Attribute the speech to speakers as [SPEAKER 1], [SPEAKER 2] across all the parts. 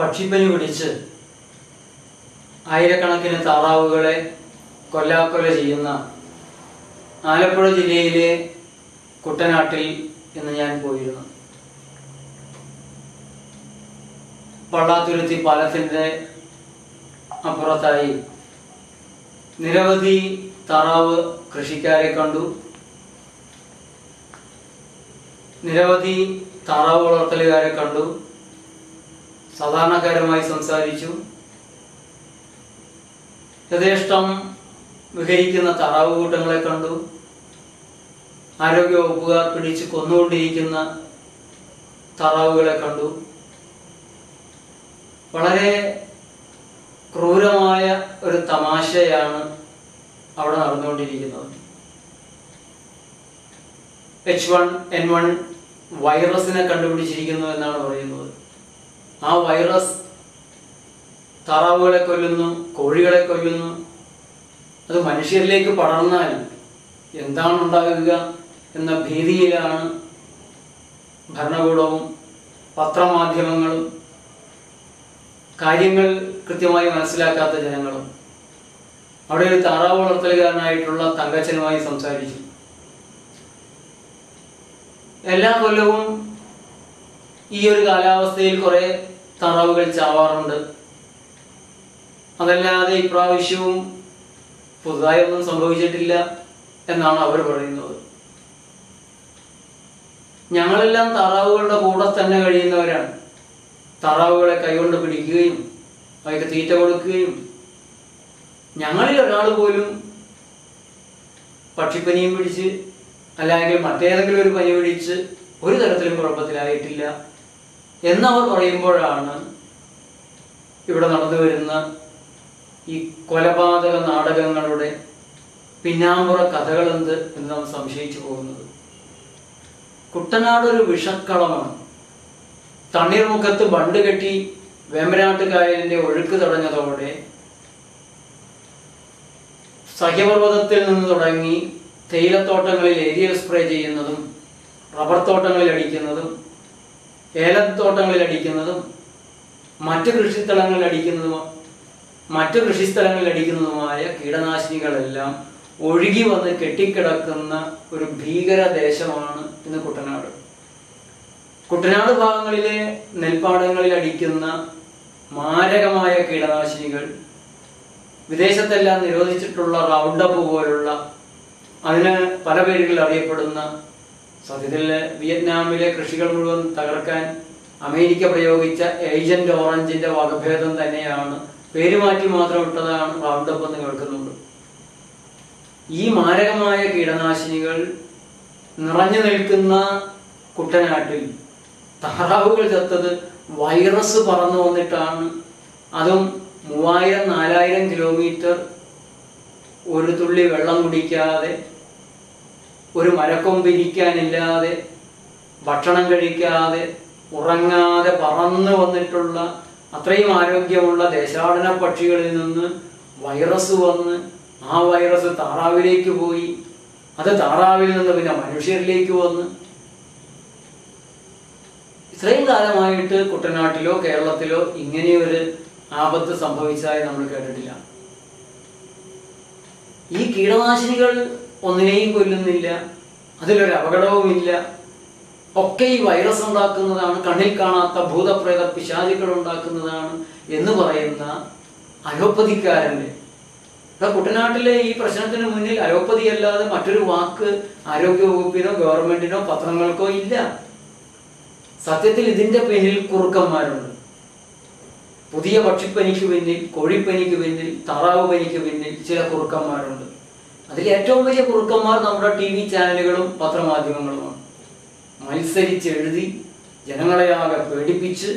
[SPEAKER 1] പക്ഷിപ്പനി പിടിച്ച് ആയിരക്കണക്കിന് താറാവുകളെ കൊല്ലാക്കൊല ചെയ്യുന്ന ആലപ്പുഴ ജില്ലയിലെ കുട്ടനാട്ടിൽ ഇന്ന് ഞാൻ പോയിരുന്നു. പള്ളാത്തുരുത്തി പാലത്തിന്റെ അപ്പുറത്തായി നിരവധി താറാവ് കൃഷിക്കാരെ കണ്ടു. നിരവധി താറാവ് വളർത്തലുകാരെ കണ്ടു. സാധാരണക്കാരുമായി സംസാരിച്ചു. യഥേഷ്ടം വിഹരിക്കുന്ന താറാവ് കൂട്ടങ്ങളെ കണ്ടു. ആരോഗ്യവകുപ്പുകാർ പിടിച്ച് കൊന്നുകൊണ്ടിരിക്കുന്ന താറാവുകളെ കണ്ടു. വളരെ ക്രൂരമായ ഒരു തമാശയാണ് അവിടെ നടന്നുകൊണ്ടിരിക്കുന്നത്. എച്ച് വൺ എൻ വൺ വൈറസിനെ കണ്ടുപിടിച്ചിരിക്കുന്നു എന്നാണ് പറയുന്നത്. ആ വൈറസ് താറാവുകളെ കൊല്ലുന്നു കോഴികളെ കൊല്ലുന്നു. അത് മനുഷ്യരിലേക്ക് പടർന്നാൽ എന്താണ് ഉണ്ടാകുക എന്ന ഭീതിയിലാണ് ഭരണകൂടവും പത്രമാധ്യമങ്ങളും കാര്യങ്ങൾ കൃത്യമായി മനസ്സിലാക്കാത്ത ജനങ്ങളും. അവിടെ ഒരു താറാവ് വളർത്തലുകാരനായിട്ടുള്ള തങ്കച്ചനുമായി സംസാരിച്ചു. എല്ലാ കൊല്ലവും ഈ ഒരു കാലാവസ്ഥയിൽ കുറെ താറാവുകൾ ചാവാറുണ്ട്. അതല്ലാതെ ഇപ്രാവശ്യവും പുതുതായി ഒന്നും സംഭവിച്ചിട്ടില്ല എന്നാണ് അവർ പറയുന്നത്. ഞങ്ങളെല്ലാം തറാവുകളുടെ കൂടെ തന്നെ കഴിയുന്നവരാണ്. തറാവുകളെ കൈകൊണ്ട് പിടിക്കുകയും അവയ്ക്ക് തീറ്റ കൊടുക്കുകയും ഞങ്ങളിൽ ഒരാൾ പോലും പക്ഷിപ്പനിയും പിടിച്ച് അല്ലെങ്കിൽ മറ്റേതെങ്കിലും ഒരു പനി പിടിച്ച് ഒരു തരത്തിലും കുഴപ്പത്തിലായിട്ടില്ല. എന്നവർ പറയുമ്പോഴാണ് ഇവിടെ നടന്നു വരുന്ന ഈ കൊലപാതക നാടകങ്ങളുടെ പിന്നാമ്പുറ കഥകൾ എന്ത് എന്ന് നാം സംശയിച്ചു പോകുന്നത്. കുട്ടനാട് ഒരു വിഷക്കളമാണ്. തണ്ണീർമുഖത്ത് ബണ്ട് കെട്ടി വേമ്പനാട്ട് കായലിന്റെ ഒഴുക്ക് തടഞ്ഞതോടെ സഹ്യപർവതത്തിൽ നിന്ന് തുടങ്ങി തേയിലത്തോട്ടങ്ങളിൽ ഏരിയൽ സ്പ്രേ ചെയ്യുന്നതും റബ്ബർ തോട്ടങ്ങളിൽ അടിക്കുന്നതും ഏലത്തോട്ടങ്ങളിൽ അടിക്കുന്നതും മറ്റു കൃഷിസ്ഥലങ്ങളിൽ അടിക്കുന്നതും മറ്റു കൃഷിസ്ഥലങ്ങളിൽ അടിക്കുന്നതുമായ കീടനാശിനികളെല്ലാം ഒഴുകി വന്ന് കെട്ടിക്കിടക്കുന്ന ഒരു ഭീകര ദേശമാണ് ഇന്ന് കുട്ടനാട്. കുട്ടനാട് ഭാഗങ്ങളിലെ നെൽപ്പാടങ്ങളിൽ അടിക്കുന്ന മാരകമായ കീടനാശിനികൾ വിദേശത്തെല്ലാം നിരോധിച്ചിട്ടുള്ള റൗണ്ടപ്പ് പോലുള്ള അതിന് പല പേരുകളിൽ അറിയപ്പെടുന്ന സത്യത്തിൽ വിയറ്റ്നാമിലെ കൃഷികൾ മുഴുവൻ തകർക്കാൻ അമേരിക്ക പ്രയോഗിച്ച ഏജന്റ് ഓറഞ്ചിന്റെ വകഭേദം തന്നെയാണ്. പേരുമാറ്റി മാത്രം ഇട്ടതാണ് റൗണ്ടപ്പ് എന്ന് കേൾക്കുന്നുണ്ട്. ഈ മാരകമായ കീടനാശിനികൾ നിറഞ്ഞു നിൽക്കുന്ന കുട്ടനാട്ടിൽ താറാവുകൾ ചത്തത് വൈറസ് പറന്നു വന്നിട്ടാണ്. അതും മൂവായിരം നാലായിരം കിലോമീറ്റർ ഒരു തുള്ളി വെള്ളം കുടിക്കാതെ ഒരു മരക്കൊമ്പിരിക്കാനില്ലാതെ ഭക്ഷണം കഴിക്കാതെ ഉറങ്ങാതെ പറന്നു വന്നിട്ടുള്ള അത്രയും ആരോഗ്യമുള്ള ദേശാടന പക്ഷികളിൽ നിന്ന് വൈറസ് വന്ന് ആ വൈറസ് താറാവിലേക്ക് പോയി. അത് താറാവിൽ നിന്ന് പിന്നെ മനുഷ്യരിലേക്ക് വന്ന്. ഇത്രയും കാലമായിട്ട് കുട്ടനാട്ടിലോ കേരളത്തിലോ ഇങ്ങനെയൊരു ആപത്ത് സംഭവിച്ചതായി നമ്മൾ കേട്ടിട്ടില്ല. ഈ കീടനാശിനികൾ ഒന്നിനെയും കൊല്ലുന്നില്ല അതിലൊരു അപകടവുമില്ല. ഒക്കെ ഈ വൈറസ് ഉണ്ടാക്കുന്നതാണ് കണ്ണിൽ കാണാത്ത ഭൂതപ്രേത പിശാചികൾ ഉണ്ടാക്കുന്നതാണ് എന്ന് പറയുന്ന അലോപ്പതിക്കാരന്റെ ഇവിടെ കുട്ടനാട്ടിലെ ഈ പ്രശ്നത്തിന് മുന്നിൽ അലോപ്പതി അല്ലാതെ മറ്റൊരു വാക്ക് ആരോഗ്യ വകുപ്പിനോ ഗവൺമെന്റിനോ പത്രങ്ങൾക്കോ ഇല്ല. സത്യത്തിൽ ഇതിന്റെ പിന്നിൽ കുറുക്കന്മാരുണ്ട്. പുതിയ പക്ഷിപ്പനിക്ക് പിന്നിൽ കോഴിപ്പനിക്ക് പിന്നിൽ താറാവ് പനിക്ക് പിന്നിൽ ചില കുറുക്കന്മാരുണ്ട്. അതിൽ ഏറ്റവും വലിയ കുറുക്കന്മാർ നമ്മുടെ ടി വി ചാനലുകളും പത്രമാധ്യമങ്ങളുമാണ്. മത്സരിച്ചെഴുതി ജനങ്ങളെ ആകെ പേടിപ്പിച്ച്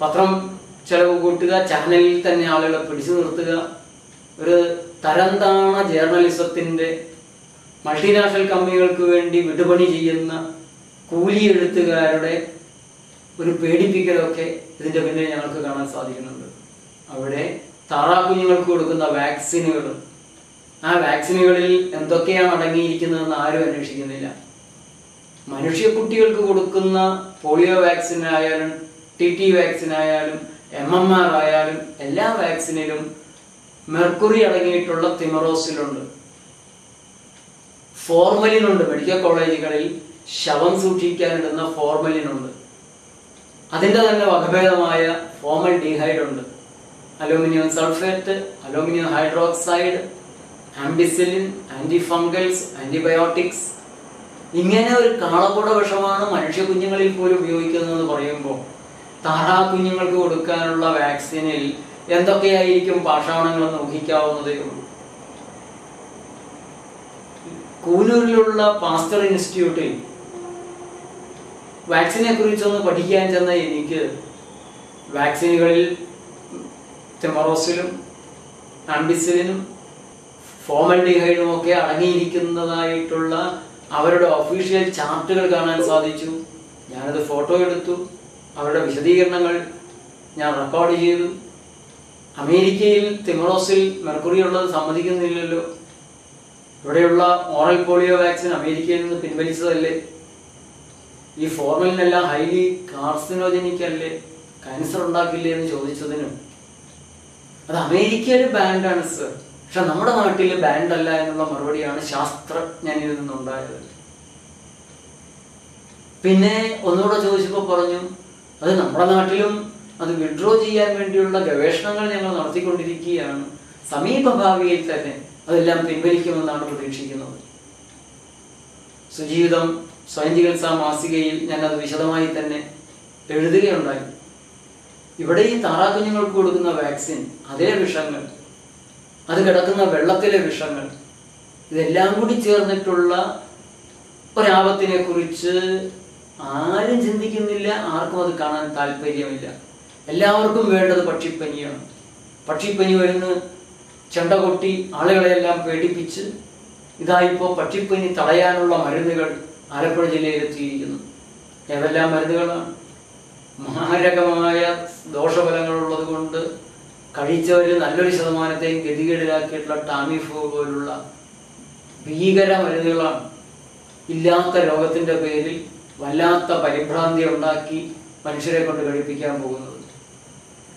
[SPEAKER 1] പത്രം ചെലവ് കൂട്ടുക ചാനലിൽ തന്നെ ആളുകളെ പിടിച്ചു നിർത്തുക. ഒരു തരംതാണ ജേർണലിസത്തിന്റെ മൾട്ടിനാഷണൽ കമ്പനികൾക്ക് വേണ്ടി വിടുപണി ചെയ്യുന്ന കൂലി എഴുത്തുകാരുടെ ഒരു പേടിപ്പിക്കലൊക്കെ ഇതിന്റെ പിന്നിൽ ഞങ്ങൾക്ക് കാണാൻ സാധിക്കുന്നുണ്ട്. അവിടെ താറാ കുഞ്ഞുങ്ങൾക്ക് കൊടുക്കുന്ന വാക്സിനുകൾ ആ വാക്സിനുകളിൽ എന്തൊക്കെയാണ് അടങ്ങിയിരിക്കുന്നതെന്ന് ആരും അന്വേഷിക്കുന്നില്ല. മനുഷ്യക്കുട്ടികൾക്ക് കൊടുക്കുന്ന പോളിയോ വാക്സിൻ ആയാലും ടി ടി വാക്സിൻ ആയാലും എം എം ആർ ആയാലും എല്ലാ വാക്സിനിലും മെർക്കുറി അടങ്ങിയിട്ടുള്ള തിമറോസിലുണ്ട്. ഫോർമലിനുണ്ട്. മെഡിക്കൽ കോളേജുകളിൽ ശവം സൂക്ഷിക്കാനിടുന്ന ഫോർമലിനുണ്ട്. അതിന്റെ തന്നെ വകഭേദമായ ഫോർമൽ ഡീഹൈഡ് ഉണ്ട് aluminium sulphate aluminium hydroxide ampicillin antifungals antibiotics ഇങ്ങനെ ഒരു കാളക്കൂട വിഷമാണ് മനുഷ്യ കുഞ്ഞുങ്ങളിൽ പോലും ഉപയോഗിക്കുന്നതെന്ന് പറയുമ്പോൾ താറാ കുഞ്ഞുങ്ങൾക്ക് കൊടുക്കാനുള്ള വാക്സിനിൽ എന്തൊക്കെയായിരിക്കും പാഷാണങ്ങളെന്ന് ഊഹിക്കാവുന്നതേ ഉള്ളൂ. കൂനൂരിലുള്ള പാസ്റ്റർ ഇൻസ്റ്റിറ്റ്യൂട്ടിൽ വാക്സിനെ കുറിച്ചൊന്ന് പഠിക്കാൻ ചെന്ന എനിക്ക് വാക്സിനുകളിൽ തെമറോസിലും ആംബിസിലിനും ഫോമൽഡിഹൈഡും ഒക്കെ അടങ്ങിയിരിക്കുന്നതായിട്ടുള്ള അവരുടെ ഒഫീഷ്യൽ ചാർട്ടുകൾ കാണാൻ സാധിച്ചു. ഞാനത് ഫോട്ടോ എടുത്തു. അവരുടെ വിശദീകരണങ്ങൾ ഞാൻ റെക്കോർഡ് ചെയ്തു. അമേരിക്കയിൽ തിമറോസിൽ മെർക്കുറി ഉള്ളത് സമ്മതിക്കുന്നില്ലല്ലോ. ഇവിടെയുള്ള ഓറൽ പോളിയോ വാക്സിൻ അമേരിക്കയിൽ നിന്ന് പിൻവലിച്ചതല്ലേ? ഈ ഫോർമലിനെല്ലാം ഹൈലി കാർസിനോജനിക് അല്ലേ ഉണ്ടാക്കില്ലേ എന്ന് ചോദിച്ചതിനും. അത് അമേരിക്കയിൽ ബാൻഡാണ് സർ പക്ഷെ നമ്മുടെ നാട്ടിൽ ബാൻഡ് അല്ല എന്നുള്ള മറുപടിയാണ് ശാസ്ത്രജ്ഞനിൽ നിന്നുണ്ടായത്. പിന്നെ ഒന്നുകൂടെ ചോദിച്ചപ്പോൾ പറഞ്ഞു അത് നമ്മുടെ നാട്ടിലും അത് വിഡ്രോ ചെയ്യാൻ വേണ്ടിയുള്ള ഗവേഷണങ്ങൾ ഞങ്ങൾ നടത്തിക്കൊണ്ടിരിക്കുകയാണ്. സമീപഭാവിയിൽ തന്നെ അതെല്ലാം പിൻവലിക്കുമെന്നാണ് പ്രതീക്ഷിക്കുന്നത്. സുജീവിതം സ്വയം ചികിത്സാ മാസികയിൽ ഞാൻ അത് വിശദമായി തന്നെ എഴുതുകയുണ്ടായി. ഇവിടെ ഈ താറാക്കുഞ്ഞുങ്ങൾക്ക് കൊടുക്കുന്ന വാക്സിൻ അതേ വിഷങ്ങൾ അത് കിടക്കുന്ന വെള്ളത്തിലെ വിഷങ്ങൾ. ഇതെല്ലാം കൂടി ചേർന്നിട്ടുള്ള ഒരാപത്തിനെ കുറിച്ച് ആരും ചിന്തിക്കുന്നില്ല ആർക്കും അത് കാണാൻ താല്പര്യമില്ല. എല്ലാവർക്കും വേണ്ടത് പക്ഷിപ്പനിയാണ്. പക്ഷിപ്പനി വരുന്ന ചെണ്ട കൊട്ടി ആളുകളെല്ലാം പേടിപ്പിച്ച് ഇതായിപ്പോ പക്ഷിപ്പനി തടയാനുള്ള മരുന്നുകൾ ആലപ്പുഴ ജില്ലയിൽ എത്തിയിരിക്കുന്നു. ഏതെല്ലാം മരുന്നുകളാണ്? മാരകമായ ദോഷഫലങ്ങളുള്ളത് കൊണ്ട് കഴിച്ചവരിൽ നല്ലൊരു ശതമാനത്തെയും ഗതികേടിലാക്കിയിട്ടുള്ള ടാമിഫോ പോലുള്ള ഭീകര മരുന്നുകളാണ് ഇല്ലാത്ത രോഗത്തിന്റെ പേരിൽ വല്ലാത്ത പരിഭ്രാന്തി ഉണ്ടാക്കി മനുഷ്യരെ കൊണ്ട് കഴിപ്പിക്കാൻ പോകുന്നത്.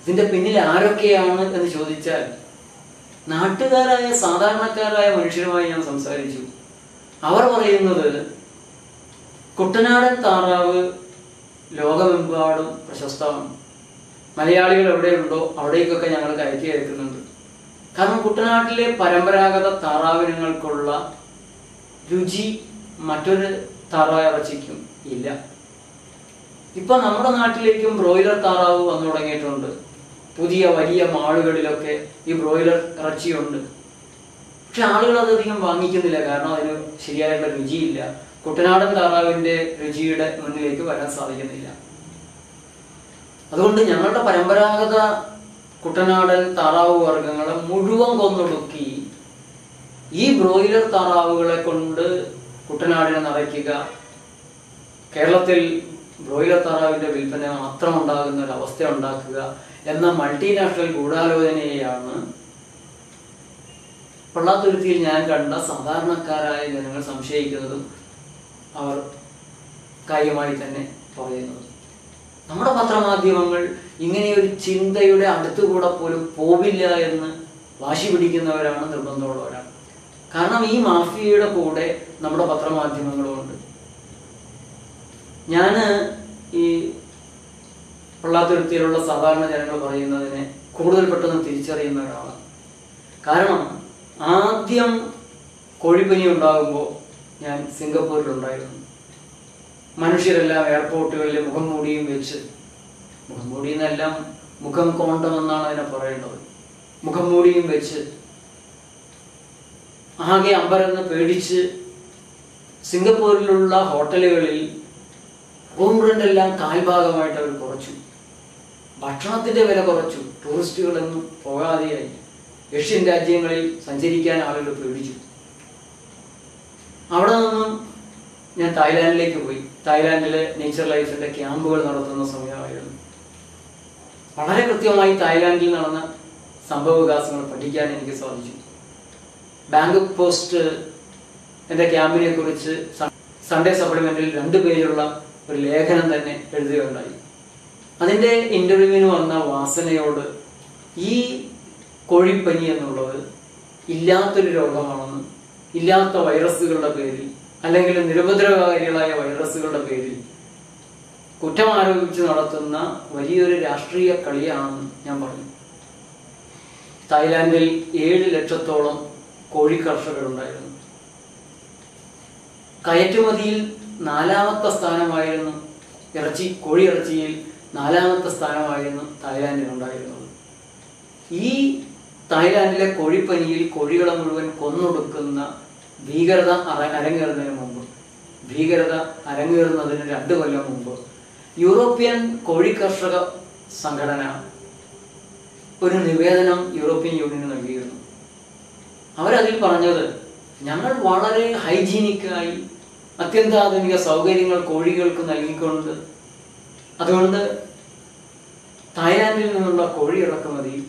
[SPEAKER 1] ഇതിന്റെ പിന്നിൽ ആരൊക്കെയാണ് എന്ന് ചോദിച്ചാൽ നാട്ടുകാരായ സാധാരണക്കാരായ മനുഷ്യരുമായി ഞാൻ സംസാരിച്ചു. അവർ പറയുന്നത് കുട്ടനാടൻ താറാവ് ലോകമെമ്പാടും പ്രശസ്തമാണ്. മലയാളികൾ എവിടെയുണ്ടോ അവിടേക്കൊക്കെ ഞങ്ങൾ കയറ്റി അയക്കുന്നുണ്ട്. കാരണം കുട്ടനാട്ടിലെ പരമ്പരാഗത താറാവിനങ്ങൾക്കുള്ള രുചി മറ്റൊരു താറാവ് ഇറച്ചിക്കും ഇല്ല. ഇപ്പൊ നമ്മുടെ നാട്ടിലേക്കും ബ്രോയിലർ താറാവ് വന്നു തുടങ്ങിയിട്ടുണ്ട്. പുതിയ വലിയ മാളുകളിലൊക്കെ ഈ ബ്രോയിലർ ഇറച്ചിയുണ്ട്. പക്ഷെ ആളുകൾ അതധികം വാങ്ങിക്കുന്നില്ല. കാരണം അതിന് ശരിയായിട്ടുള്ള രുചിയില്ല. കുട്ടനാടൻ താറാവിന്റെ രുചിയുടെ മുന്നിലേക്ക് വരാൻ സാധിക്കുന്നില്ല. അതുകൊണ്ട് ഞങ്ങളുടെ പരമ്പരാഗത കുട്ടനാടൻ താറാവ് വർഗങ്ങളെ മുഴുവൻ കൊന്നൊടുക്കി ഈ ബ്രോയിലർ താറാവുകളെ കൊണ്ട് കുട്ടനാടിനെ നിറയ്ക്കുക. കേരളത്തിൽ ബ്രോയിലർ താറാവിന്റെ വിൽപ്പന മാത്രം ഉണ്ടാകുന്ന ഒരു അവസ്ഥ ഉണ്ടാക്കുക എന്ന മൾട്ടിനാഷണൽ ഗൂഢാലോചനയെയാണ് പള്ളാത്തുരുത്തിയിൽ ഞാൻ കണ്ട സാധാരണക്കാരായ ജനങ്ങൾ സംശയിക്കുന്നതും അവർ കാര്യമായി തന്നെ പറയുന്നത്. നമ്മുടെ പത്രമാധ്യമങ്ങൾ ഇങ്ങനെയൊരു ചിന്തയുടെ അടുത്തുകൂടെ പോലും പോവില്ല എന്ന് വാശി പിടിക്കുന്നവരാണ് നിർബന്ധമുള്ളവരാണ്. കാരണം ഈ മാഫിയയുടെ കൂടെ നമ്മുടെ പത്രമാധ്യമങ്ങളും ഉണ്ട്. ഞാൻ ഈ പൊള്ളാത്തുരുത്തിയിലുള്ള സാധാരണ ജനങ്ങൾ പറയുന്നതിനെ കൂടുതൽ പെട്ടെന്ന് തിരിച്ചറിയുന്ന ഒരാളാണ് കാരണം ആദ്യം കോഴിപ്പനി ഉണ്ടാകുമ്പോൾ ഞാൻ സിംഗപ്പൂരിലുണ്ടായിരുന്നു. മനുഷ്യരെല്ലാം എയർപോർട്ടുകളിൽ മുഖം മൂടിയും വെച്ച് മുഖം മൂടിയെന്നെല്ലാം മുഖം കോണ്ടമെന്നാണ് അതിനെ പറയേണ്ടത് മുഖം മൂടിയും വെച്ച് ആകെ അമ്പരന്ന് പേടിച്ച് സിംഗപ്പൂരിലുള്ള ഹോട്ടലുകളിൽ റൂം കാൽഭാഗമായിട്ട് അവർ കുറച്ചു. ഭക്ഷണത്തിന്റെ വില കുറച്ചു. ടൂറിസ്റ്റുകളൊന്നും പോകാതെയായി. ഏഷ്യൻ രാജ്യങ്ങളിൽ സഞ്ചരിക്കാൻ ആളുകൾ പേടിച്ചു. അവിടെ നിന്നും ഞാൻ തായ്ലാൻഡിലേക്ക് പോയി. തായ്ലാൻഡിലെ നേച്ചർ ലൈഫിന്റെ ക്യാമ്പുകൾ നടത്തുന്ന സമയമായിരുന്നു. വളരെ കൃത്യമായി തായ്ലാൻഡിൽ നടന്ന സംഭവ വികാസങ്ങൾ പഠിക്കാൻ എനിക്ക് സാധിച്ചു. ബാങ്ക് പോസ്റ്റ് എന്റെ ക്യാമ്പിനെ കുറിച്ച് സൺഡേ സപ്ലിമെന്റിൽ രണ്ട് പേജുള്ള ഒരു ലേഖനം തന്നെ എഴുതുകയുണ്ടായി. അതിന്റെ ഇന്റർവ്യൂവിന് വന്ന വാസനയോട് ഈ കോഴിപ്പനി എന്നുള്ളത് ഇല്ലാത്തൊരു രോഗമാണെന്ന് ഇല്ലാത്ത വൈറസുകളുടെ പേരിൽ അല്ലെങ്കിൽ നിരുപദ്രവകാരികളായ വൈറസുകളുടെ പേരിൽ കുറ്റം ആരോപിച്ച് നടത്തുന്ന വലിയൊരു രാഷ്ട്രീയ കളിയാണെന്ന് ഞാൻ പറഞ്ഞു തായ്ലാന്റിൽ ഏഴ് ലക്ഷത്തോളം കോഴി കർഷകരുണ്ടായിരുന്നു കയറ്റുമതിയിൽ നാലാമത്തെ സ്ഥാനമായിരുന്നു ഇറച്ചി കോഴി ഇറച്ചിയിൽ നാലാമത്തെ സ്ഥാനമായിരുന്നു തായ്ലാന്റിനുണ്ടായിരുന്നത് ഈ തായ്ലാന്റിലെ കോഴിപ്പനിയിൽ കോഴികളെ മുഴുവൻ കൊന്നൊടുക്കുന്ന ഭീകരത അര- അരങ്ങേറുന്നതിന് മുമ്പ്. ഭീകരത അരങ്ങേറുന്നതിന് രണ്ട് കൊല്ലം മുമ്പ്. യൂറോപ്യൻ കോഴി കർഷക സംഘടന ഒരു നിവേദനം യൂറോപ്യൻ യൂണിയന് നൽകിയിരുന്നു. അവരതിൽ പറഞ്ഞത് ഞങ്ങൾ വളരെ ഹൈജീനിക്കായി അത്യന്താധുനിക സൗകര്യങ്ങൾ കോഴികൾക്ക് നൽകിക്കൊണ്ട് അതുകൊണ്ട് തായ്ലാന്റിൽ നിന്നുള്ള കോഴി ഇറക്കുമതി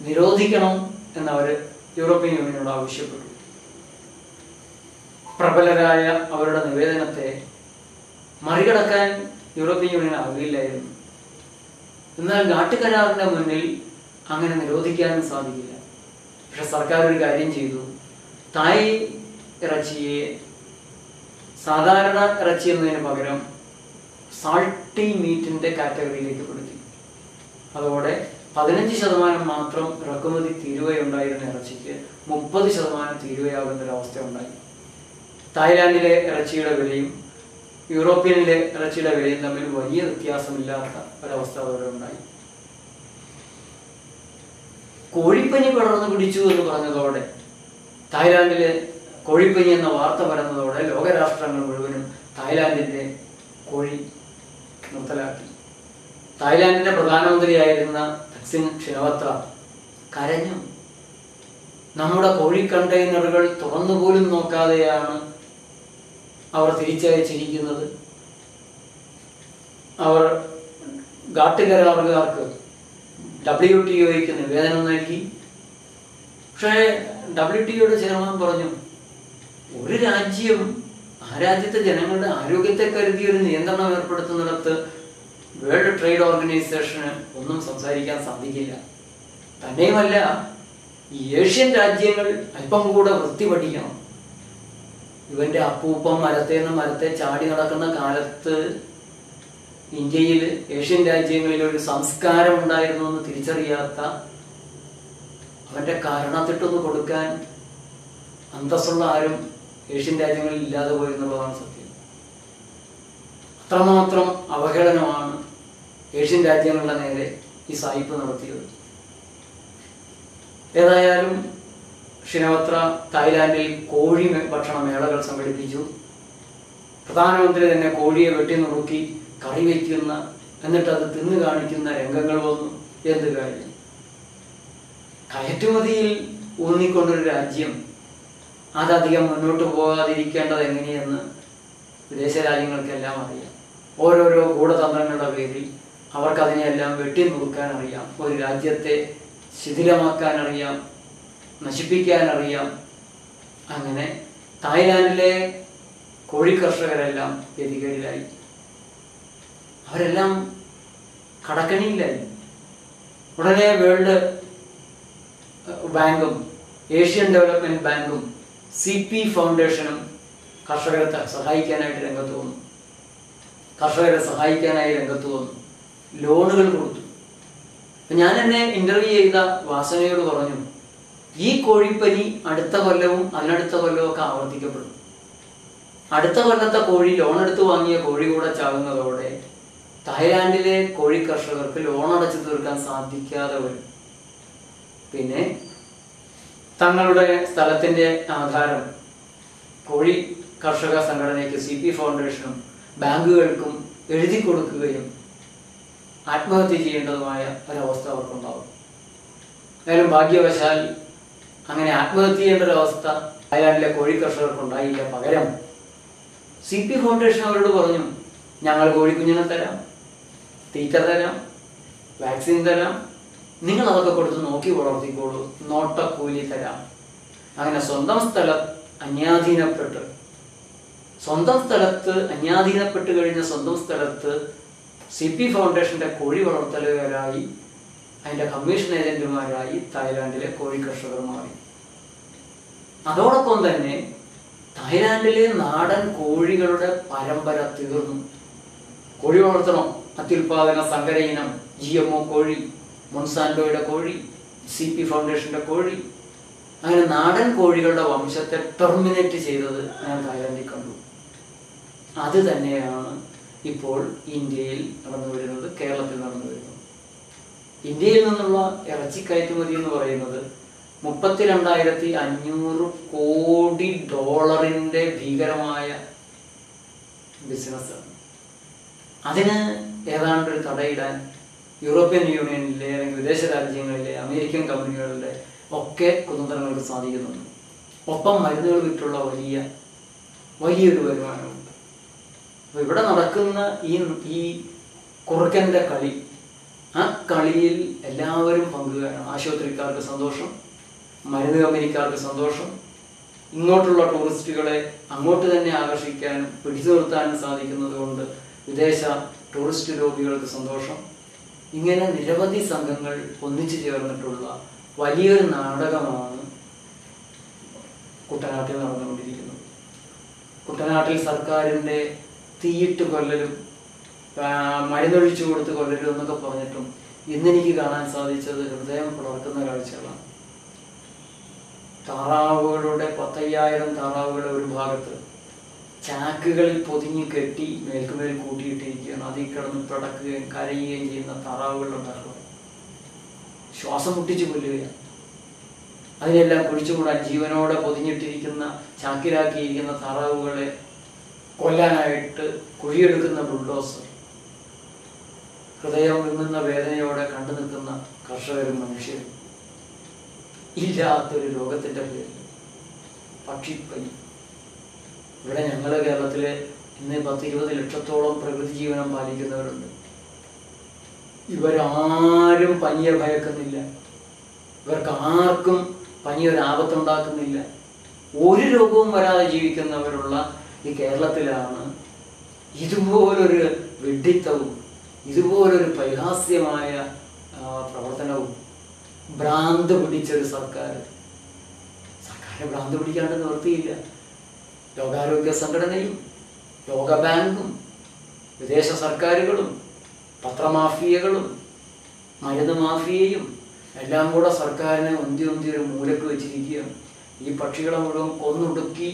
[SPEAKER 1] നിരോധിക്കണം എന്നവർ യൂറോപ്യൻ യൂണിയനോട് ആവശ്യപ്പെട്ടു. പ്രബലരായ അവരുടെ നിവേദനത്തെ മറികടക്കാൻ യൂറോപ്യൻ യൂണിയൻ ആവുകയില്ലായിരുന്നു. എന്നാൽ നാട്ടുകരാറിന്റെ മുന്നിൽ അങ്ങനെ നിരോധിക്കാനും സാധിക്കില്ല. പക്ഷെ സർക്കാർ ഒരു കാര്യം ചെയ്തു. തായ് ഇറച്ചിയെ സാധാരണ ഇറച്ചി എന്നതിന് പകരം സാൾട്ടി മീറ്റിന്റെ കാറ്റഗറിയിലേക്ക് പെടുത്തി. അതോടെ പതിനഞ്ച് ശതമാനം മാത്രം ഇറക്കുമതി തീരുവയുണ്ടായിരുന്ന ഇറച്ചിക്ക് മുപ്പത് ശതമാനം തീരുവയാകുന്ന ഒരു അവസ്ഥ ഉണ്ടായി തായ്ലാന്റിലെ ഇറച്ചിയുടെ വിലയും യൂറോപ്യനിലെ ഇറച്ചിയുടെ വിലയും തമ്മിൽ വലിയ വ്യത്യാസമില്ലാത്ത ഒരവസ്ഥ അവരുടെ ഉണ്ടായി കോഴിപ്പനി പടർന്നു പിടിച്ചു എന്ന് പറഞ്ഞതോടെ തായ്ലാന്റിലെ കോഴിപ്പനി എന്ന വാർത്ത പരന്നതോടെ ലോകരാഷ്ട്രങ്ങൾ മുഴുവനും തായ്ലാന്റിന്റെ കോഴി നിർത്തലാക്കി. തായ്ലാന്റിന്റെ പ്രധാനമന്ത്രിയായിരുന്ന തക്സിൻ ഷിനവത്ര കരഞ്ഞു. നമ്മുടെ കോഴി കണ്ടെയ്നറുകൾ തുറന്നുപോലും നോക്കാതെയാണ് അവർ തിരിച്ചയച്ചിരിക്കുന്നത് അവർ ഘാട്ടുകരാറുകാർക്ക് ഡബ്ല്യു ടി ഒയ്ക്ക് നിവേദനം നൽകി. പക്ഷേ ഡബ്ല്യു ടി ഒയുടെ ചെയർമാൻ പറഞ്ഞു ഒരു രാജ്യം ആ രാജ്യത്തെ ജനങ്ങളുടെ ആരോഗ്യത്തെ കരുതി ഒരു നിയന്ത്രണം ഏർപ്പെടുത്തുന്നിടത്ത് വേൾഡ് ട്രേഡ് ഓർഗനൈസേഷന് ഒന്നും സംസാരിക്കാൻ സാധിക്കില്ല. തന്നെയുമല്ല ഏഷ്യൻ രാജ്യങ്ങൾ അല്പം കൂടെ വൃത്തി പഠിക്കണം ഇവന്റെ അപ്പൂപ്പം നിന്ന് മരത്തെ ചാടി നടക്കുന്ന കാലത്ത് ഇന്ത്യയിൽ ഏഷ്യൻ രാജ്യങ്ങളിൽ ഒരു സംസ്കാരം ഉണ്ടായിരുന്നു എന്ന് തിരിച്ചറിയാത്ത അവന്റെ കാരണത്തിട്ടൊന്ന് കൊടുക്കാൻ അന്തസ്സുള്ള ആരും ഏഷ്യൻ രാജ്യങ്ങളിൽ ഇല്ലാതെ പോയി എന്നുള്ളതാണ് സത്യം. അത്രമാത്രം അവഹേളനമാണ് ഏഷ്യൻ രാജ്യങ്ങളുടെ നേരെ ഈ സായിപ്പ് നടത്തിയത്. ഏതായാലും ഷിനവത്ര തായ്ലാന്റിൽ കോഴി മേ- ഭക്ഷണ മേളകൾ സംഘടിപ്പിച്ചു. പ്രധാനമന്ത്രി തന്നെ കോഴിയെ വെട്ടി നുറുക്കി കറി വയ്ക്കുന്ന എന്നിട്ട് അത് തിന്നു കാണിക്കുന്ന രംഗങ്ങൾ വന്നു. എന്ത് കാര്യം? കയറ്റുമതിയിൽ ഊന്നിക്കൊണ്ടൊരു രാജ്യം. അതധികം മുന്നോട്ട് പോകാതിരിക്കേണ്ടത് എങ്ങനെയെന്ന് വിദേശ രാജ്യങ്ങൾക്കെല്ലാം അറിയാം. ഓരോരോ ഗൂഢതന്ത്രങ്ങളുടെ പേരിൽ അവർക്കതിനെയെല്ലാം വെട്ടി നുറുക്കാൻ അറിയാം ഒരു രാജ്യത്തെ ശിഥിലമാക്കാൻ അറിയാം നശിപ്പിക്കാൻ അറിയാം അങ്ങനെ തായ്ലാന്റിലെ കോഴി കർഷകരെല്ലാം ഗതികേടിലായി അവരെല്ലാം കടക്കണിയിലായി ഉടനെ വേൾഡ് ബാങ്കും ഏഷ്യൻ ഡെവലപ്മെന്റ് ബാങ്കും സി പി ഫൗണ്ടേഷനും കർഷകരെ സഹായിക്കാനായിട്ട് രംഗത്ത് വന്നു. കർഷകരെ സഹായിക്കാനായി രംഗത്ത് വന്നു. ലോണുകൾ കൊടുത്തു. ഞാൻ എന്നെ ഇന്റർവ്യൂ ചെയ്ത വാസനയോട് പറഞ്ഞു ഈ കോഴിപ്പനി അടുത്ത കൊല്ലവും അതിനടുത്ത കൊല്ലവും ഒക്കെ ആവർത്തിക്കപ്പെടും. അടുത്ത കൊല്ലത്തെ കോഴി ലോൺ എടുത്ത് വാങ്ങിയ കോഴി കൂടെ ചാകുന്നതോടെ തായ്ലാന്റിലെ കോഴി കർഷകർക്ക് ലോൺ അടച്ചു തീർക്കാൻ സാധിക്കാതെ വരും. പിന്നെ തങ്ങളുടെ സ്ഥലത്തിന്റെ ആധാരം കോഴി കർഷക സംഘടനയ്ക്ക് സി പി ഫൗണ്ടേഷനും ബാങ്കുകൾക്കും എഴുതി കൊടുക്കുകയും ആത്മഹത്യ ചെയ്യേണ്ടതുമായ ഒരവസ്ഥ അവർക്കുണ്ടാവും ഏതായാലും ഭാഗ്യവശാൽ അങ്ങനെ ആത്മഹത്യ ചെയ്യേണ്ട ഒരു അവസ്ഥ. തായ്ലാന്റിലെ കോഴി കർഷകർക്ക് ഉണ്ടായില്ല പകരം സി പി ഫൗണ്ടേഷൻ അവരോട് പറഞ്ഞു ഞങ്ങൾ കോഴിക്കുഞ്ഞിനെ തരാം തീറ്റ തരാം വാക്സിൻ തരാം നിങ്ങൾ അതൊക്കെ കൊടുത്ത് നോക്കി വളർത്തിക്കോളൂ നോട്ടക്കൂലി തരാം. അങ്ങനെ സ്വന്തം സ്ഥലം അന്യാധീനപ്പെട്ട് സ്വന്തം സ്ഥലത്ത് അന്യാധീനപ്പെട്ട് കഴിഞ്ഞ സ്വന്തം സ്ഥലത്ത് സി പി ഫൗണ്ടേഷന്റെ കോഴി വളർത്തലുകാരായി അതിന്റെ കമ്മീഷൻ ഏജന്റുമാരായി തായ്ലാന്റിലെ കോഴി കർഷകർ മാറി. അതോടൊപ്പം തന്നെ തായ്ലാന്റിലെ നാടൻ കോഴികളുടെ പരമ്പര തീർന്നു. കോഴി വളർത്തണം അത്യുൽപാദന സങ്കര ഇനം ജി എം ഒ കോഴി മൊൺസാൻഡോയുടെ കോഴി സി പി ഫൗണ്ടേഷന്റെ കോഴി. അങ്ങനെ നാടൻ കോഴികളുടെ വംശത്തെ ടെർമിനേറ്റ് ചെയ്തത് ഞാൻ തായ്ലാന്റിൽ കണ്ടു. അത് തന്നെയാണ് ഇപ്പോൾ ഇന്ത്യയിൽ നടന്നു വരുന്നത് കേരളത്തിൽ നടന്നു വരുന്നത് ഇന്ത്യയിൽ നിന്നുള്ള ഇറച്ചി കയറ്റുമതി എന്ന് പറയുന്നത് മുപ്പത്തിരണ്ടായിരത്തി അഞ്ഞൂറ് കോടി ഡോളറിന്റെ ഭീകരമായ ബിസിനസ്സാണ്. അതിന് ഏതാണ്ട് ഒരു തടയിടാൻ യൂറോപ്യൻ യൂണിയനിലെ അല്ലെങ്കിൽ വിദേശ രാജ്യങ്ങളിലെ അമേരിക്കൻ കമ്പനികളുടെ ഒക്കെ കുതന്ത്രങ്ങൾക്ക് സാധിക്കുന്നുണ്ട്. ഒപ്പം മരുന്നുകൾ വിറ്റുള്ള വലിയ വലിയൊരു വരുമാനമുണ്ട്. അപ്പൊ ഇവിടെ നടക്കുന്ന ഈ ഈ കുറുക്കന്റെ കളി ആ കളിയിൽ എല്ലാവരും പങ്കുകാരാണ് ആശുപത്രിക്കാർക്ക് സന്തോഷം മരുന്ന് കമ്പനിക്കാർക്ക് സന്തോഷം ഇങ്ങോട്ടുള്ള ടൂറിസ്റ്റുകളെ അങ്ങോട്ട് തന്നെ ആകർഷിക്കാനും പിടിച്ചു നിർത്താനും സാധിക്കുന്നത് കൊണ്ട് വിദേശ ടൂറിസ്റ്റ് രോഗികൾക്ക് സന്തോഷം. ഇങ്ങനെ നിരവധി സംഘങ്ങൾ ഒന്നിച്ചു ചേർന്നിട്ടുള്ള വലിയൊരു നാടകമാണ് കുട്ടനാട്ടിൽ നടന്നുകൊണ്ടിരിക്കുന്നത്. കുട്ടനാട്ടിൽ സർക്കാരിന്റെ തീയിട്ട് കൊല്ലലും മരുന്നൊഴിച്ചു കൊടുത്ത് കൊല്ലലും എന്നൊക്കെ പറഞ്ഞിട്ടും ഇന്നെനിക്ക് കാണാൻ സാധിച്ചത് ഹൃദയം പുലർത്തുന്ന കാഴ്ചകളാണ് താറാവുകളുടെ പത്തയ്യായിരം താറാവുകളുടെ ഒരു ഭാഗത്ത് ചാക്കുകളിൽ പൊതിഞ്ഞു കെട്ടി മേൽക്കുമേൽ കൂട്ടിയിട്ടിരിക്കുകയാണ്. അതിൽ കിടന്ന് പിടക്കുകയും കരയുകയും ചെയ്യുന്ന താറാവുകളുണ്ടാകുന്നത് ശ്വാസം മുട്ടിച്ചു കൊല്ലുകയാണ്. അതിനെല്ലാം കുഴിച്ചുകൂടാൻ ജീവനോടെ പൊതിഞ്ഞിട്ടിരിക്കുന്ന ചാക്കിലാക്കിയിരിക്കുന്ന താറാവുകളെ കൊല്ലാനായിട്ട് കുഴിയെടുക്കുന്ന ബുൾഡോസർ ഹൃദയം വിങ്ങുന്ന വേദനയോടെ കണ്ടു നിൽക്കുന്ന കർഷകരും മനുഷ്യരും. ഇല്ലാത്തൊരു രോഗത്തിന്റെ പേരിൽ പക്ഷിപ്പനി. ഇവിടെ ഞങ്ങൾ കേരളത്തിലെ ഇന്ന് പത്ത് ഇരുപത് ലക്ഷത്തോളം പ്രകൃതി ജീവനം പാലിക്കുന്നവരുണ്ട്. ഇവരാരും പനിയെ ഭയക്കുന്നില്ല. ഇവർക്ക് ആർക്കും പനി ഒരു ആപത്തുണ്ടാക്കുന്നില്ല ഒരു രോഗവും വരാതെ ജീവിക്കുന്നവരുള്ള ഈ കേരളത്തിലാണ് ഇതുപോലൊരു വിഡ്ഢിത്തവും ഇതുപോലൊരു പരിഹാസ്യമായ പ്രവർത്തനവും ഭ്രാന്ത് പിടിച്ചൊരു സർക്കാർ സർക്കാർ ഭ്രാന്ത് പിടിക്കാണ്ട് നിർത്തിയില്ല ലോകാരോഗ്യ സംഘടനയും ലോക ബാങ്കും വിദേശ സർക്കാരുകളും പത്രമാഫിയകളും മരുന്ന് മാഫിയയും എല്ലാം കൂടെ സർക്കാരിനെ ഉന്തി ഉന്തി ഒരു മൂലക്ക് വെച്ചിരിക്കുകയാണ്. ഈ പക്ഷികളെ മുഴുവൻ കൊന്നൊടുക്കി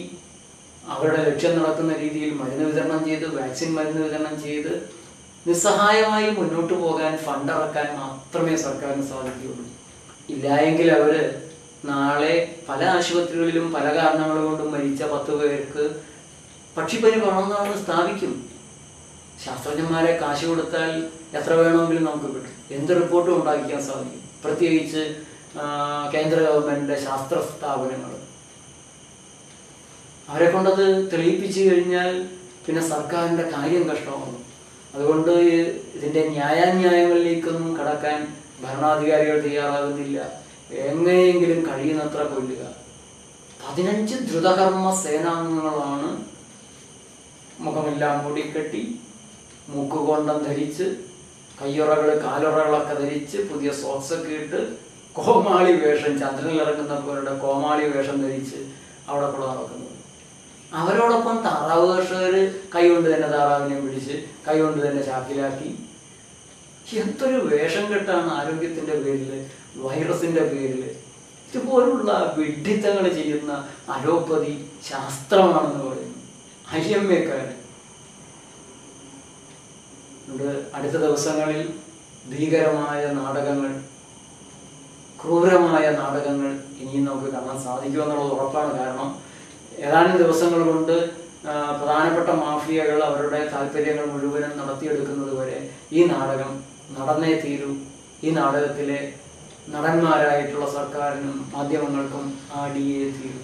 [SPEAKER 1] അവരുടെ ലക്ഷ്യം നടക്കുന്ന രീതിയിൽ മരുന്ന് വിതരണം ചെയ്ത് വാക്സിൻ മരുന്ന് വിതരണം ചെയ്ത് നിസ്സഹായമായി മുന്നോട്ട് പോകാൻ ഫണ്ട് ഇറക്കാൻ മാത്രമേ സർക്കാരിന് സാധിക്കുകയുള്ളൂ. ഇല്ലായെങ്കിൽ അവർ നാളെ പല ആശുപത്രികളിലും പല കാരണങ്ങൾ കൊണ്ടും മരിച്ച പത്ത് പേർക്ക് പക്ഷിപ്പനി പണമെന്നാണ് സ്ഥാപിക്കും. ശാസ്ത്രജ്ഞന്മാരെ കാശ് കൊടുത്താൽ എത്ര വേണമെങ്കിലും നമുക്ക് കിട്ടും. എന്ത് റിപ്പോർട്ടും ഉണ്ടാക്കിക്കാൻ സാധിക്കും. പ്രത്യേകിച്ച് കേന്ദ്ര ഗവൺമെന്റിന്റെ ശാസ്ത്ര സ്ഥാപനങ്ങൾ. അവരെ കൊണ്ടത് തെളിയിപ്പിച്ചു കഴിഞ്ഞാൽ പിന്നെ സർക്കാരിന്റെ കാര്യം കഷ്ടമാകും. അതുകൊണ്ട് ഇതിന്റെ ന്യായാന്യായങ്ങളിലേക്കൊന്നും കടക്കാൻ ഭരണാധികാരികൾ തയ്യാറാകുന്നില്ല. എങ്ങനെയെങ്കിലും കഴിയുന്നത്ര കൊല്ലുക. പതിനഞ്ച് ദ്രുതകർമ്മ സേനാംഗങ്ങളാണ് മുഖമെല്ലാം മൂടിക്കെട്ടി മൂക്കുകൊണ്ടം ധരിച്ച് കയ്യുറകൾ കാലുറകളൊക്കെ ധരിച്ച് പുതിയ സോക്സൊക്കെ ഇട്ട് കോമാളി വേഷം ചന്ദ്രനിൽ ഇറങ്ങുന്ന പോലെ കോമാളി വേഷം ധരിച്ച് അവിടെ കൂടെ നടക്കുന്നത് അവരോടൊപ്പം താറാവ് കർഷകർ കൈകൊണ്ട് തന്നെ താറാവിനെ പിടിച്ച് കൈകൊണ്ട് തന്നെ ചാക്കിലാക്കി. എന്തൊരു വേഷം കെട്ടാണ് ആരോഗ്യത്തിന്റെ പേരിൽ വൈറസിന്റെ പേരിൽ ഇതുപോലുള്ള വിഡ്ഢിത്തങ്ങൾ ചെയ്യുന്ന അലോപ്പതി ശാസ്ത്രമാണെന്ന് പറയുന്നു. അയ്യമ്മേക്കാരൻ ഇവിടെ അടുത്ത ദിവസങ്ങളിൽ ഭീകരമായ നാടകങ്ങൾ ക്രൂരമായ നാടകങ്ങൾ ഇനിയും നമുക്ക് കാണാൻ സാധിക്കുമെന്നുള്ളത് ഉറപ്പാണ്. കാരണം ഏതാനും ദിവസങ്ങൾ കൊണ്ട് പ്രധാനപ്പെട്ട മാഫിയകൾ അവരുടെ താല്പര്യങ്ങൾ മുഴുവനും നടത്തിയെടുക്കുന്നത് വരെ ഈ നാടകം നടന്നേ തീരൂ. ഈ നാടകത്തിലെ നടന്മാരായിട്ടുള്ള സർക്കാരിനും മാധ്യമങ്ങൾക്കും ആടിയേ തീരൂ.